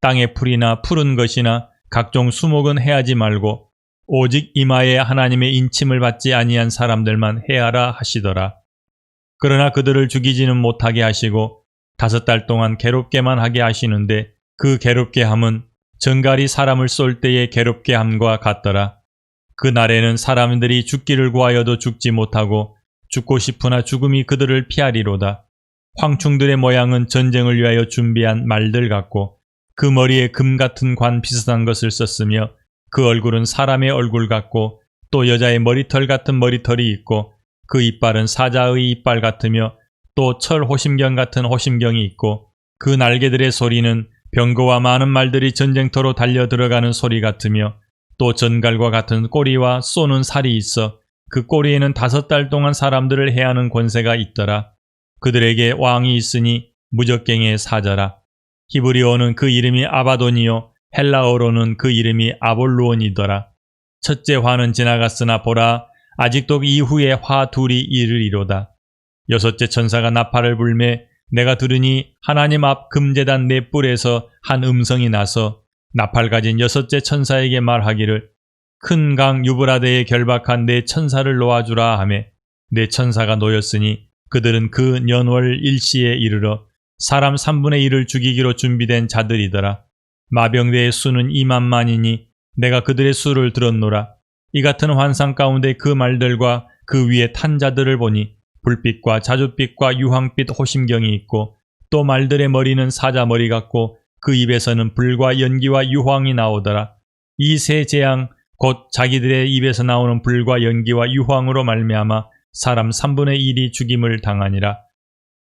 땅의 풀이나 푸른 것이나 각종 수목은 해하지 말고 오직 이마에 하나님의 인침을 받지 아니한 사람들만 해하라 하시더라. 그러나 그들을 죽이지는 못하게 하시고 다섯 달 동안 괴롭게만 하게 하시는데 그 괴롭게 함은 정갈이 사람을 쏠 때의 괴롭게 함과 같더라. 그 날에는 사람들이 죽기를 구하여도 죽지 못하고 죽고 싶으나 죽음이 그들을 피하리로다. 황충들의 모양은 전쟁을 위하여 준비한 말들 같고 그 머리에 금 같은 관 비슷한 것을 썼으며 그 얼굴은 사람의 얼굴 같고 또 여자의 머리털 같은 머리털이 있고 그 이빨은 사자의 이빨 같으며 또 철 호심경 같은 호심경이 있고 그 날개들의 소리는 병거와 많은 말들이 전쟁터로 달려 들어가는 소리 같으며 또 전갈과 같은 꼬리와 쏘는 살이 있어 그 꼬리에는 다섯 달 동안 사람들을 해하는 권세가 있더라. 그들에게 왕이 있으니 무적갱의 사자라. 히브리어는 그 이름이 아바돈이요 헬라어로는 그 이름이 아볼루온이더라. 첫째 화는 지나갔으나 보라 아직도 이후에 화 둘이 이르리로다. 여섯째 천사가 나팔을 불매 내가 들으니 하나님 앞 금재단 네 뿔에서 한 음성이 나서 나팔 가진 여섯째 천사에게 말하기를 큰 강 유브라데에 결박한 네 천사를 놓아주라 하매 네 천사가 놓였으니 그들은 그 년월 일시에 이르러 사람 3분의 1을 죽이기로 준비된 자들이더라. 마병대의 수는 2만만이니 내가 그들의 수를 들었노라. 이 같은 환상 가운데 그 말들과 그 위에 탄 자들을 보니 불빛과 자줏빛과 유황빛 호심경이 있고 또 말들의 머리는 사자 머리 같고 그 입에서는 불과 연기와 유황이 나오더라. 이 세 재앙 곧 자기들의 입에서 나오는 불과 연기와 유황으로 말미암아 사람 3분의 1이 죽임을 당하니라.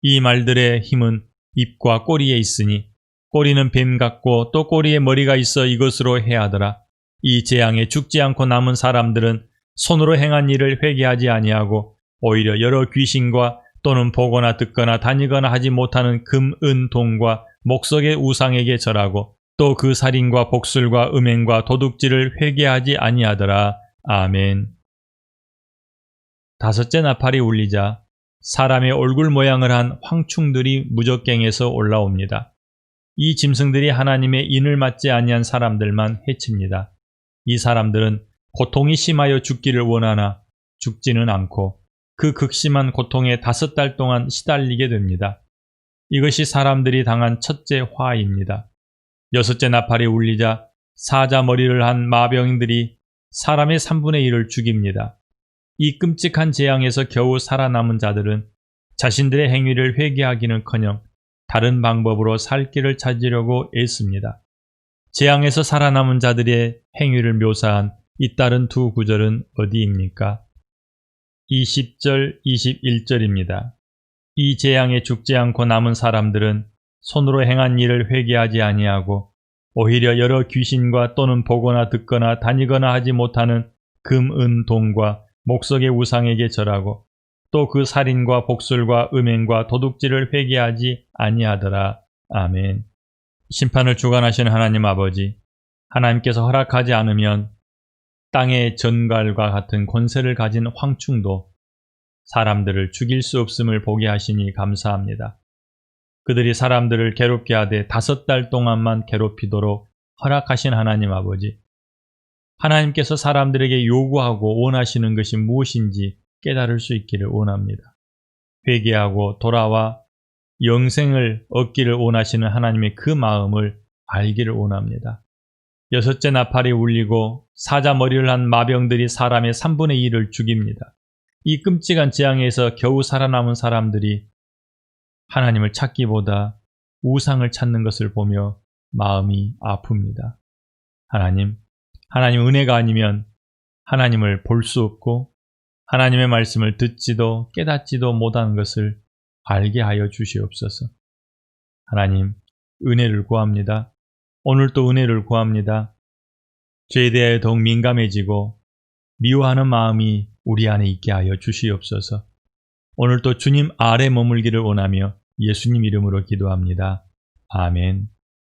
이 말들의 힘은 입과 꼬리에 있으니 꼬리는 뱀 같고 또 꼬리에 머리가 있어 이것으로 해하더라. 이 재앙에 죽지 않고 남은 사람들은 손으로 행한 일을 회개하지 아니하고 오히려 여러 귀신과 또는 보거나 듣거나 다니거나 하지 못하는 금, 은, 동과 목석의 우상에게 절하고 또 그 살인과 복술과 음행과 도둑질을 회개하지 아니하더라. 아멘. 다섯째 나팔이 울리자 사람의 얼굴 모양을 한 황충들이 무적갱에서 올라옵니다. 이 짐승들이 하나님의 인을 맞지 아니한 사람들만 해칩니다. 이 사람들은 고통이 심하여 죽기를 원하나 죽지는 않고 그 극심한 고통에 다섯 달 동안 시달리게 됩니다. 이것이 사람들이 당한 첫째 화입니다. 여섯째 나팔이 울리자 사자 머리를 한 마병들이 사람의 3분의 1을 죽입니다. 이 끔찍한 재앙에서 겨우 살아남은 자들은 자신들의 행위를 회개하기는커녕 다른 방법으로 살 길을 찾으려고 애씁니다. 재앙에서 살아남은 자들의 행위를 묘사한 잇따른 두 구절은 어디입니까? 20절, 21절입니다. 이 재앙에 죽지 않고 남은 사람들은 손으로 행한 일을 회개하지 아니하고 오히려 여러 귀신과 또는 보거나 듣거나 다니거나 하지 못하는 금, 은, 동과 목석의 우상에게 절하고 또 그 살인과 복술과 음행과 도둑질을 회개하지 아니하더라. 아멘. 심판을 주관하시는 하나님 아버지, 하나님께서 허락하지 않으면 땅의 전갈과 같은 권세를 가진 황충도 사람들을 죽일 수 없음을 보게 하시니 감사합니다. 그들이 사람들을 괴롭게 하되 다섯 달 동안만 괴롭히도록 허락하신 하나님 아버지. 하나님께서 사람들에게 요구하고 원하시는 것이 무엇인지 깨달을 수 있기를 원합니다. 회개하고 돌아와 영생을 얻기를 원하시는 하나님의 그 마음을 알기를 원합니다. 여섯째 나팔이 울리고 사자 머리를 한 마병들이 사람의 3분의 1을 죽입니다. 이 끔찍한 재앙에서 겨우 살아남은 사람들이 하나님을 찾기보다 우상을 찾는 것을 보며 마음이 아픕니다. 하나님, 하나님 은혜가 아니면 하나님을 볼 수 없고 하나님의 말씀을 듣지도 깨닫지도 못하는 것을 알게 하여 주시옵소서. 하나님, 은혜를 구합니다. 오늘 또 은혜를 구합니다. 죄에 대하여 더욱 민감해지고 미워하는 마음이 우리 안에 있게 하여 주시옵소서. 오늘 또 주님 아래 머물기를 원하며 예수님 이름으로 기도합니다. 아멘.